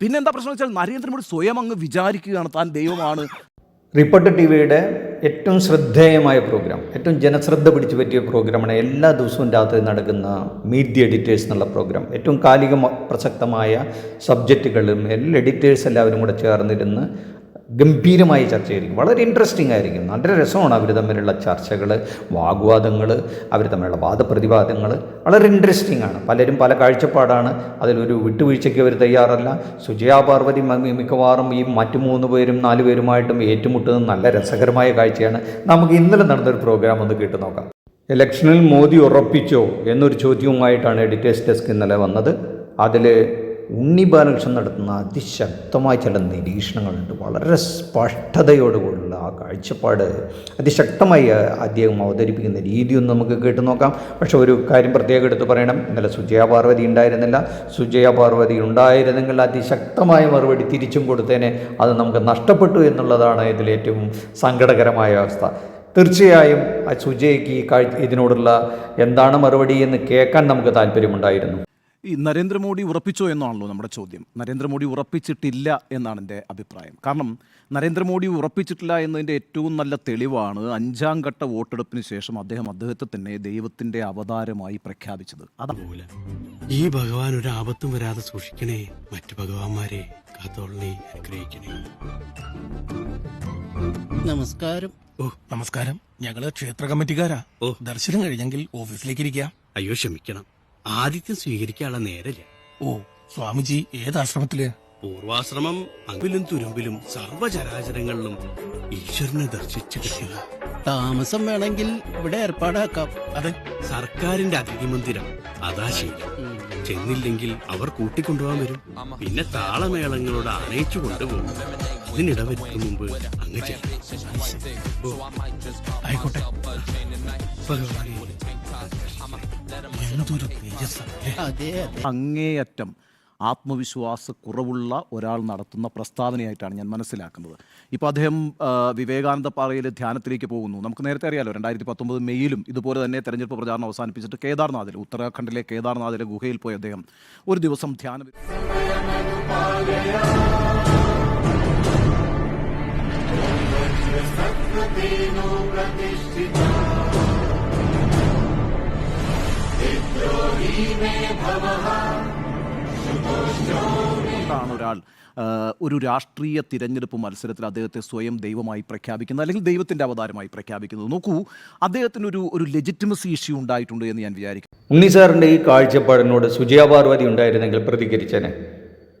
പിന്നെ എന്താ പ്രശ്നം വെച്ചാൽ നരേന്ദ്രമോദി സ്വയം അങ്ങ് വിചാരിക്കുകയാണ് താൻ ദൈവമാണ്. റിപ്പോർട്ടർ ടി വിയുടെ ഏറ്റവും ശ്രദ്ധേയമായ പ്രോഗ്രാം ഏറ്റവും ജനശ്രദ്ധ പിടിച്ചു പറ്റിയ പ്രോഗ്രാമാണ് എല്ലാ ദിവസവും രാത്രി നടക്കുന്ന മീഡിയ എഡിറ്റേഴ്സ് എന്നുള്ള പ്രോഗ്രാം. ഏറ്റവും കാലിക പ്രസക്തമായ സബ്ജക്റ്റുകളും എല്ലാ എഡിറ്റേഴ്സ് എല്ലാവരും കൂടെ ചേർന്നിരുന്ന് ഗംഭീരമായി ചർച്ചയായിരിക്കും വളരെ ഇൻട്രസ്റ്റിംഗ് ആയിരിക്കും. നല്ല രസമാണ് അവർ തമ്മിലുള്ള ചർച്ചകൾ വാഗ്വാദങ്ങൾ അവർ തമ്മിലുള്ള വാദപ്രതിവാദങ്ങൾ വളരെ ഇൻട്രസ്റ്റിംഗ് ആണ്. പലരും പല കാഴ്ചപ്പാടാണ്. അതിലൊരു വിട്ടുവീഴ്ചയ്ക്ക് അവർ തയ്യാറല്ല. സുജയാ പാർവതി മിക്കവാറും ഈ മറ്റു മൂന്ന് പേരും നാല് പേരുമായിട്ടും ഏറ്റുമുട്ടുന്ന നല്ല രസകരമായ കാഴ്ചയാണ്. നമുക്ക് ഇന്നലെ നടന്നൊരു പ്രോഗ്രാം ഒന്ന് കേട്ട് നോക്കാം. ഇലക്ഷനിൽ മോദി ഉറപ്പിച്ചോ എന്നൊരു ചോദ്യവുമായിട്ടാണ് എഡിറ്റേഴ്സ് ഡെസ്ക് ഇന്നലെ വന്നത്. അതിൽ ഉണ്ണി ബാലകൃഷ്ണൻ നടത്തുന്ന അതിശക്തമായ ചില നിരീക്ഷണങ്ങളുണ്ട്. വളരെ സ്പഷ്ടതയോടുകൂടിയുള്ള ആ കാഴ്ചപ്പാട് അതിശക്തമായി അദ്ദേഹം അവതരിപ്പിക്കുന്ന രീതിയൊന്നും നമുക്ക് കേട്ടു നോക്കാം. പക്ഷേ ഒരു കാര്യം പ്രത്യേകം എടുത്ത് പറയണം. ഇന്നലെ സുജയ പാർവതി ഉണ്ടായിരുന്നില്ല. സുജയ പാർവതി ഉണ്ടായിരുന്നെങ്കിൽ അതിശക്തമായ മറുപടി തിരിച്ചും കൊടുത്തേനെ അത് നമുക്ക് നഷ്ടപ്പെട്ടു എന്നുള്ളതാണ് ഇതിലേറ്റവും സങ്കടകരമായ അവസ്ഥ. തീർച്ചയായും സുജയ്ക്ക് ഈ കാഴ്ച ഇതിനോടുള്ള എന്താണ് മറുപടി എന്ന് കേൾക്കാൻ നമുക്ക് താല്പര്യമുണ്ടായിരുന്നു. ഈ നരേന്ദ്രമോദി ഉറപ്പിച്ചോ എന്നാണല്ലോ നമ്മുടെ ചോദ്യം. നരേന്ദ്രമോദി ഉറപ്പിച്ചിട്ടില്ല എന്നാണ് എന്റെ അഭിപ്രായം. കാരണം നരേന്ദ്രമോദി ഉറപ്പിച്ചിട്ടില്ല എന്നതിന്റെ ഏറ്റവും നല്ല തെളിവാണ് അഞ്ചാം ഘട്ട വോട്ടെടുപ്പിന് ശേഷം അദ്ദേഹം അദ്ദേഹത്തെ തന്നെ ദൈവത്തിന്റെ അവതാരമായി പ്രഖ്യാപിച്ചത്. അതാ ഈ ഭഗവാൻ ഒരു ആപത്തും വരാതെ സൂക്ഷിക്കണേ. മറ്റു ഭഗവാന്മാരെ അനുഗ്രഹിക്കണേ. നമസ്കാരം. ഓ നമസ്കാരം. ഞങ്ങൾ ക്ഷേത്ര കമ്മിറ്റിക്കാരാ. ഓ. ദർശനം കഴിഞ്ഞെങ്കിൽ ഓഫീസിലേക്ക് ഇരിക്കാം. അയ്യോ ക്ഷമിക്കണം. ആദിത്യം സ്വീകരിക്കാനുള്ള നേരല്ല? ഓ സ്വാമിജി ഏത് ആശ്രമത്തിൽ പൂർവാശ്രമം അമ്പിലും തുരുമ്പിലും സർവചരാചരങ്ങളിലും ഈശ്വരനെ ദർശിച്ചു കിട്ടുക താമസം വേണമെങ്കിൽ ഇവിടെ ഏർപ്പാടാക്കാം. അതെ. സർക്കാരിന്റെ അതിഥി മന്ദിരം അതാ ശീലം ചെന്നില്ലെങ്കിൽ അവർ കൂട്ടിക്കൊണ്ടുപോകാൻ വരും. പിന്നെ താളമേളങ്ങളോട് ആനയിച്ചു കൊണ്ടുപോകും. ഇതിനിടവരുത്തും മുമ്പ് അങ്ങ് ചെല്ലാം. ആയിക്കോട്ടെ. ഭഗവാനെ. അങ്ങേയറ്റം ആത്മവിശ്വാസ കുറവുള്ള ഒരാൾ നടത്തുന്ന പ്രസ്താവനയായിട്ടാണ് ഞാൻ മനസ്സിലാക്കുന്നത്. ഇപ്പോൾ അദ്ദേഹം വിവേകാനന്ദ പാറയിൽ ധ്യാനത്തിലേക്ക് പോകുന്നു. നമുക്ക് നേരത്തെ അറിയാലോ രണ്ടായിരത്തി പത്തൊമ്പത് മെയ്യിലും ഇതുപോലെ തന്നെ തെരഞ്ഞെടുപ്പ് പ്രചാരണം അവസാനിപ്പിച്ചിട്ട് കേദാർനാഥിൽ ഉത്തരാഖണ്ഡിലെ കേദാർനാഥിലെ ഗുഹയിൽ പോയി അദ്ദേഹം ഒരു ദിവസം ധ്യാനം ഒരാൾ ഒരു രാഷ്ട്രീയ തിരഞ്ഞെടുപ്പ് മത്സരത്തിൽ അദ്ദേഹത്തെ സ്വയം ദൈവമായി പ്രഖ്യാപിക്കുന്നത് അല്ലെങ്കിൽ ദൈവത്തിന്റെ അവതാരമായി പ്രഖ്യാപിക്കുന്നത്. നോക്കൂ അദ്ദേഹത്തിന് ഒരു ഒരു ലെജിറ്റിമസി ഇഷ്യൂ ഉണ്ടായിട്ടുണ്ട് എന്ന് ഞാൻ വിചാരിക്കുന്നു. ഉണ്ണി സാറിന്റെ ഈ കാഴ്ചപ്പാടിനോട് സുജയ പാർവതി ഉണ്ടായിരുന്നെങ്കിൽ പ്രതികരിച്ചേനെ.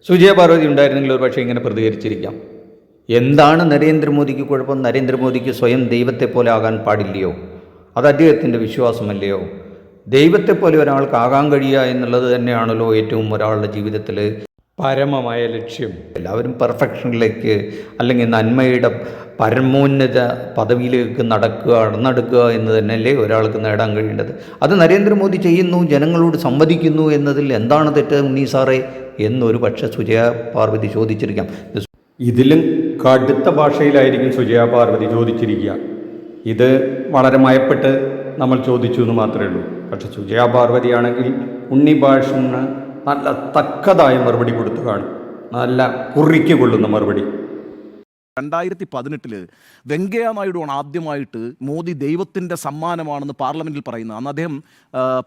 സുജയ പാർവതി ഉണ്ടായിരുന്നെങ്കിൽ ഒരു പക്ഷേ ഇങ്ങനെ പ്രതികരിച്ചിരിക്കാം. എന്താണ് നരേന്ദ്രമോദിക്ക് കുഴപ്പം? നരേന്ദ്രമോദിക്ക് സ്വയം ദൈവത്തെ പോലെ ആകാൻ പാടില്ലയോ? അത് അദ്ദേഹത്തിന്റെ വിശ്വാസമല്ലയോ? ദൈവത്തെ പോലെ ഒരാൾക്ക് ആകാൻ കഴിയുക എന്നുള്ളത് തന്നെയാണല്ലോ ഏറ്റവും ഒരാളുടെ ജീവിതത്തിൽ പരമമായ ലക്ഷ്യം. എല്ലാവരും പെർഫെക്ഷനിലേക്ക് അല്ലെങ്കിൽ നന്മയുടെ പരമോന്നത പദവിയിലേക്ക് നടക്കുക നടക്കുക എന്ന് തന്നെയല്ലേ ഒരാൾക്ക് നേടാൻ കഴിയേണ്ടത്. അത് നരേന്ദ്രമോദി ചെയ്യുന്നു ജനങ്ങളോട് സംവദിക്കുന്നു എന്നതിൽ എന്താണ് തെറ്റ് ഉണ്ണി സാറേ എന്നൊരു പക്ഷേ സുജയ പാർവതി ചോദിച്ചിരിക്കാം. ഇതിലും കടുത്ത ഭാഷയിലായിരിക്കും സുജയ പാർവതി ചോദിച്ചിരിക്കുക. ഇത് വളരെ മയപ്പെട്ട് നമ്മൾ ചോദിച്ചു എന്ന് മാത്രമേ ഉള്ളൂ. പക്ഷേ സുജയ പാർവതിയാണെങ്കിൽ ഉണ്ണി ഭാഷന് നല്ല തക്കതായ മറുപടി കൊടുത്തു കാണും. നല്ല കുറിക്ക് കൊള്ളുന്ന മറുപടി. രണ്ടായിരത്തി പതിനെട്ടിൽ വെങ്കയ്യ നായിഡുവാണ് ആദ്യമായിട്ട് മോദി ദൈവത്തിന്റെ സമ്മാനമാണെന്ന് പാർലമെന്റിൽ പറയുന്നത്. അന്ന് അദ്ദേഹം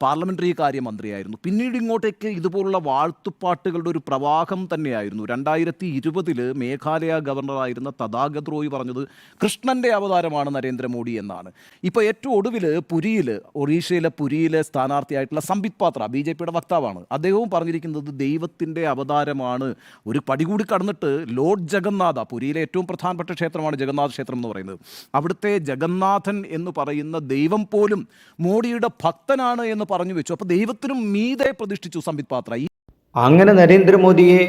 പാർലമെന്ററി കാര്യമന്ത്രിയായിരുന്നു. കാര്യ മന്ത്രിയായിരുന്നു പിന്നീട് ഇങ്ങോട്ടേക്ക് ഇതുപോലുള്ള വാഴ്ത്തുപാട്ടുകളുടെ ഒരു പ്രവാഹം തന്നെയായിരുന്നു. രണ്ടായിരത്തി ഇരുപതിൽ മേഘാലയ ഗവർണറായിരുന്ന തഥാഗത് റോയ് പറഞ്ഞത് കൃഷ്ണന്റെ അവതാരമാണ് നരേന്ദ്രമോദി എന്നാണ്. ഇപ്പോൾ ഏറ്റവും ഒടുവിൽ പുരിയിൽ ഒറീഷയിലെ പുരിയിലെ സ്ഥാനാർത്ഥിയായിട്ടുള്ള സംബിത് പാത്ര ബി ജെ പിയുടെ വക്താവാണ്. അദ്ദേഹവും പറഞ്ഞിരിക്കുന്നത് ദൈവത്തിന്റെ അവതാരമാണ്. ഒരു പടി കൂടി കടന്നിട്ട് ലോർഡ് ജഗന്നാഥ പുരിയിലെ ഏറ്റവും പ്രധാനപ്പെട്ട ക്ഷേത്രമാണ് ജഗന്നാഥ ക്ഷേത്രം എന്ന് പറയുന്നത്. അവിടുത്തെ ജഗന്നാഥൻ എന്ന് പറയുന്ന ദൈവം പോലും മോഡിയുടെ ഭക്തനാണ് എന്ന് പറഞ്ഞു വെച്ചു. അപ്പോൾ ദൈവത്തിനും മീതെ പ്രതിഷ്ഠിച്ചു സംബിത് പാത്ര. അങ്ങനെ നരേന്ദ്രമോദിയെ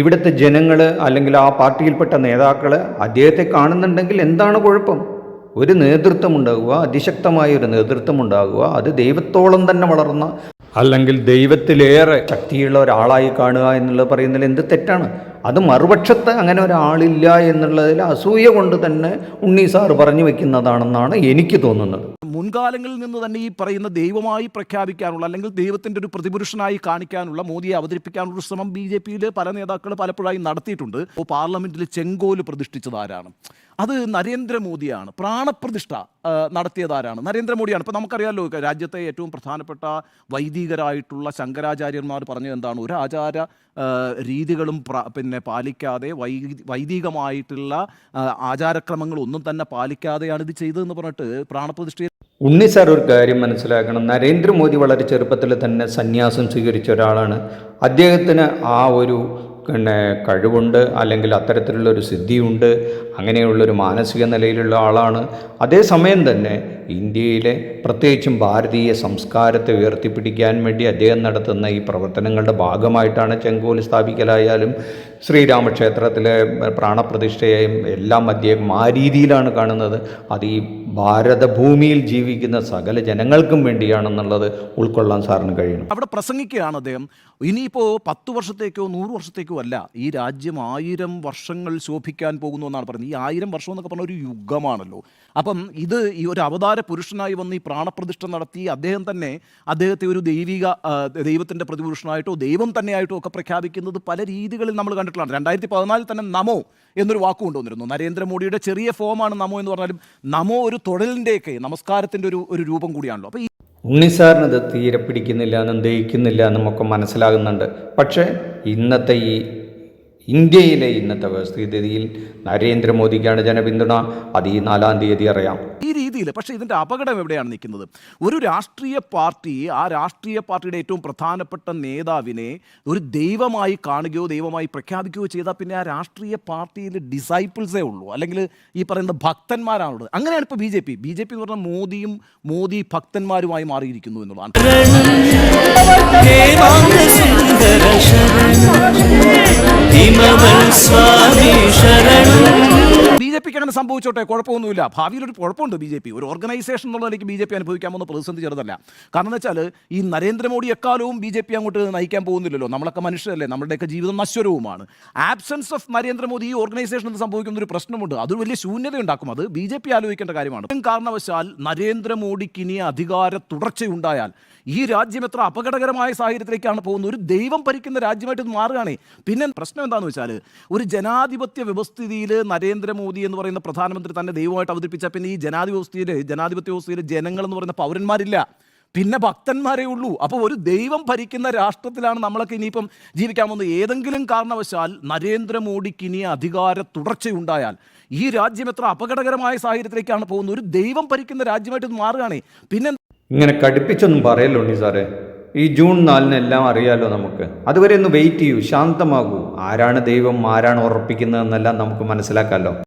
ഇവിടുത്തെ ജനങ്ങൾ അല്ലെങ്കിൽ ആ പാർട്ടിയിൽപ്പെട്ട നേതാക്കൾ അദ്ദേഹത്തെ കാണുന്നുണ്ടെങ്കിൽ എന്താണ് കുഴപ്പം? ഒരു നേതൃത്വം ഉണ്ടാകുക അതിശക്തമായ ഒരു നേതൃത്വം ഉണ്ടാകുക അത് ദൈവത്തോളം തന്നെ വളർന്ന അല്ലെങ്കിൽ ദൈവത്തിലേറെ ശക്തിയുള്ള ഒരാളായി കാണുക എന്നുള്ളത് പറയുന്നതിൽ എന്ത് തെറ്റാണ്? അത് മറുപക്ഷത്ത് അങ്ങനെ ഒരാളില്ല എന്നുള്ളതിൽ അസൂയ കൊണ്ട് തന്നെ ഉണ്ണി സാറ് പറഞ്ഞു വെക്കുന്നതാണെന്നാണ് എനിക്ക് തോന്നുന്നത്. മുൻകാലങ്ങളിൽ നിന്ന് തന്നെ ഈ പറയുന്ന ദൈവമായി പ്രഖ്യാപിക്കാനുള്ള അല്ലെങ്കിൽ ദൈവത്തിന്റെ ഒരു പ്രതിപുരുഷനായി കാണിക്കാനുള്ള മോദിയെ അവതരിപ്പിക്കാനുള്ള ഒരു ശ്രമം ബി ജെ പിയിൽ പല നേതാക്കൾ പലപ്പോഴായി നടത്തിയിട്ടുണ്ട്. ഇപ്പോൾ പാർലമെന്റിൽ ചെങ്കോൽ പ്രതിഷ്ഠിച്ചത് ആരാണ്? അത് നരേന്ദ്രമോദിയാണ്. പ്രാണപ്രതിഷ്ഠ നടത്തിയതാരാണ്? നരേന്ദ്രമോദിയാണ്. ഇപ്പോൾ നമുക്കറിയാമല്ലോ രാജ്യത്തെ ഏറ്റവും പ്രധാനപ്പെട്ട വൈദികരായിട്ടുള്ള ശങ്കരാചാര്യന്മാർ പറഞ്ഞത് എന്താണ്? ഒരു ആചാര രീതികളും പിന്നെ പാലിക്കാതെ വൈദികമായിട്ടുള്ള ആചാരക്രമങ്ങളൊന്നും തന്നെ പാലിക്കാതെയാണ് ഇത് ചെയ്തതെന്ന് പറഞ്ഞിട്ട് പ്രാണപ്രതിഷ്ഠയിൽ ഉണ്ണി സാർ ഒരു കാര്യം മനസ്സിലാക്കണം. നരേന്ദ്രമോദി വളരെ ചെറുപ്പത്തിൽ തന്നെ സന്യാസം സ്വീകരിച്ച ഒരാളാണ്. അദ്ദേഹത്തിന് ആ ഒരു പിന്നെ കഴിവുണ്ട് അല്ലെങ്കിൽ അത്തരത്തിലുള്ളൊരു സിദ്ധിയുണ്ട് അങ്ങനെയുള്ളൊരു മാനസിക നിലയിലുള്ള ആളാണ്. അതേസമയം തന്നെ ഇന്ത്യയിലെ പ്രത്യേകിച്ചും ഭാരതീയ സംസ്കാരത്തെ ഉയർത്തിപ്പിടിക്കാൻ വേണ്ടി അദ്ദേഹം നടത്തുന്ന ഈ പ്രവർത്തനങ്ങളുടെ ഭാഗമായിട്ടാണ് ചെങ്കോൽ സ്ഥാപിക്കലായാലും ശ്രീരാമക്ഷേത്രത്തിലെ പ്രാണപ്രതിഷ്ഠയെയും എല്ലാം അദ്ദേഹം ആ രീതിയിലാണ് കാണുന്നത്. അത് ഈ ഭാരതഭൂമിയിൽ ജീവിക്കുന്ന സകല ജനങ്ങൾക്കും വേണ്ടിയാണെന്നുള്ളത് ഉൾക്കൊള്ളാൻ സാറിന് കഴിയണം. അവിടെ പ്രസംഗിക്കുകയാണ് അദ്ദേഹം. ഇനിയിപ്പോൾ പത്ത് വർഷത്തേക്കോ നൂറ് വർഷത്തേക്കോ അല്ല ഈ രാജ്യം ആയിരം വർഷങ്ങൾ ശോഭിക്കാൻ പോകുന്നു എന്നാണ് പറയുന്നത്. ഈ ആയിരം വർഷം എന്നൊക്കെ പറഞ്ഞ ഒരു യുഗമാണല്ലോ. അപ്പം ഇത് ഈ ഒരു അവതാര പുരുഷനായി വന്ന് ഈ പ്രാണപ്രതിഷ്ഠ നടത്തി അദ്ദേഹം തന്നെ അദ്ദേഹത്തെ ഒരു ദൈവിക ദൈവത്തിന്റെ പ്രതിപുരുഷനായിട്ടോ ദൈവം തന്നെയായിട്ടോ ഒക്കെ പ്രഖ്യാപിക്കുന്നത് പല രീതികളിൽ നമ്മൾ കണ്ടിട്ടുള്ളതാണ് രണ്ടായിരത്തി പതിനാലിൽ തന്നെ നമോ എന്നൊരു വാക്ക് കൊണ്ടുവന്നിരുന്നു. നരേന്ദ്രമോദിയുടെ ചെറിയ ഫോമാണ് നമോ എന്ന് പറഞ്ഞാലും നമോ ഒരു തൊഴിലിന്റെയൊക്കെ നമസ്കാരത്തിന്റെ ഒരു ഒരു രൂപം കൂടിയാണല്ലോ. അപ്പോൾ ഈ ഉണ്ണിസാറിനത് തീരെ പിടിക്കുന്നില്ല എന്നും ദഹിക്കുന്നില്ല എന്നും ഒക്കെ മനസ്സിലാകുന്നുണ്ട്. പക്ഷേ ഇന്നത്തെ ഈ ഇന്ത്യയിലെ ഇന്നത്തെ വ്യവസ്ഥിതിയിൽ നരേന്ദ്രമോദിക്കാണ് ജനപിന്തുണ. അത് ഈ നാലാം തീയതി അറിയാം. ഈ രീതിയിൽ പക്ഷേ ഇതിന്റെ അപകടം എവിടെയാണ് നിൽക്കുന്നത് ഒരു രാഷ്ട്രീയ പാർട്ടി ആ രാഷ്ട്രീയ പാർട്ടിയുടെ ഏറ്റവും പ്രധാനപ്പെട്ട നേതാവിനെ ഒരു ദൈവമായി കാണുകയോ ദൈവമായി പ്രഖ്യാപിക്കുകയോ ചെയ്താൽ പിന്നെ ആ രാഷ്ട്രീയ പാർട്ടിയിൽ ഡിസൈപ്പിൾസേ ഉള്ളൂ അല്ലെങ്കിൽ ഈ പറയുന്ന ഭക്തന്മാരാണുള്ളത് അങ്ങനെയാണ് ഇപ്പോൾ B J P B J P എന്ന് പറഞ്ഞാൽ മോദിയും മോദി ഭക്തന്മാരുമായി മാറിയിരിക്കുന്നു എന്നുള്ളതാണ് സ്വാമി ജെ പിക്ക് അങ്ങനെ സംഭവിച്ചോട്ടെ? കുഴപ്പമൊന്നുമില്ല. ഭാവിയിൽ ഒരു കുഴപ്പമുണ്ട് ബി ജെ പി. ഒരു ഓർഗനൈസേഷൻ എന്നുള്ള നിലയ്ക്ക് ബി ജെ പി അനുഭവിക്കാൻ പോകുന്ന പ്രതിസന്ധി ചെറുതല്ല. കാരണം എന്ന് വെച്ചാൽ ഈ നരേന്ദ്രമോദി എക്കാലവും ബി ജെ പി അങ്ങോട്ട് നയിക്കാൻ പോകുന്നില്ലല്ലോ. നമ്മളൊക്കെ മനുഷ്യരല്ലേ. നമ്മളുടെയൊക്കെ ജീവിതം നശ്വരവുമാണ്. ആബ്സെൻസ് ഓഫ് നരേന്ദ്രമോദി ഈ ഓർഗനൈസേഷനിൽ സംഭവിക്കുന്ന ഒരു പ്രശ്നമുണ്ട്. അതൊരു വലിയ ശൂന്യത ഉണ്ടാക്കും അത് ബി ജെ പി ആലോചിക്കേണ്ട കാര്യമാണ്. കാരണവശാൽ നരേന്ദ്രമോദിക്ക് ഇനി അധികാര തുടർച്ചയുണ്ടായാൽ ഈ രാജ്യം എത്ര അപകടകരമായ സാഹചര്യത്തിലേക്കാണ് പോകുന്നത്? ഒരു ദൈവം ഭരിക്കുന്ന രാജ്യമായിട്ട് ഇത് മാറുകയാണേ. പിന്നെ പ്രശ്നം എന്താണെന്ന് വെച്ചാൽ ഒരു ജനാധിപത്യ വ്യവസ്ഥിതിയിൽ നരേന്ദ്രമോദി എന്ന് പറയുന്ന പ്രധാനമന്ത്രി തന്നെ ദൈവമായിട്ട് അവതരിപ്പിച്ച പിന്നെ ഈ ജനാധിപത്യത്തിൽ ജനാധിപത്യ വ്യവസ്ഥയിൽ ജനങ്ങൾ എന്ന് പറയുന്ന പൗരന്മാരില്ല. പിന്നെ ഭക്തന്മാരേ ഉള്ളൂ. അപ്പോൾ ഒരു ദൈവം ഭരിക്കുന്ന രാഷ്ട്രത്തിലാണ് നമ്മളൊക്കെ ഇനിയിപ്പം ജീവിക്കാൻ പോകുന്നത്. ഏതെങ്കിലും കാരണവശാൽ നരേന്ദ്രമോദിക്ക് ഇനി അധികാര തുടർച്ചയുണ്ടായാൽ ഈ രാജ്യം എത്ര അപകടകരമായ സാഹചര്യത്തിലേക്കാണ് പോകുന്നത്. ഒരു ദൈവം ഭരിക്കുന്ന രാജ്യമായിട്ട് ഇത് മാറുകയാണേ. പിന്നെ ഇങ്ങനെ കടുപ്പിച്ചൊന്നും പറയല്ലോ ഉണ്ണി സാറേ. ഈ ജൂൺ നാലിന് എല്ലാം അറിയാലോ നമുക്ക്. അതുവരെ ഒന്ന് വെയിറ്റ് ചെയ്യൂ. ശാന്തമാകൂ. ആരാണ് ദൈവം? ആരാണ് ഉറപ്പിക്കുന്നതെന്നെല്ലാം നമുക്ക് മനസ്സിലാക്കാമല്ലോ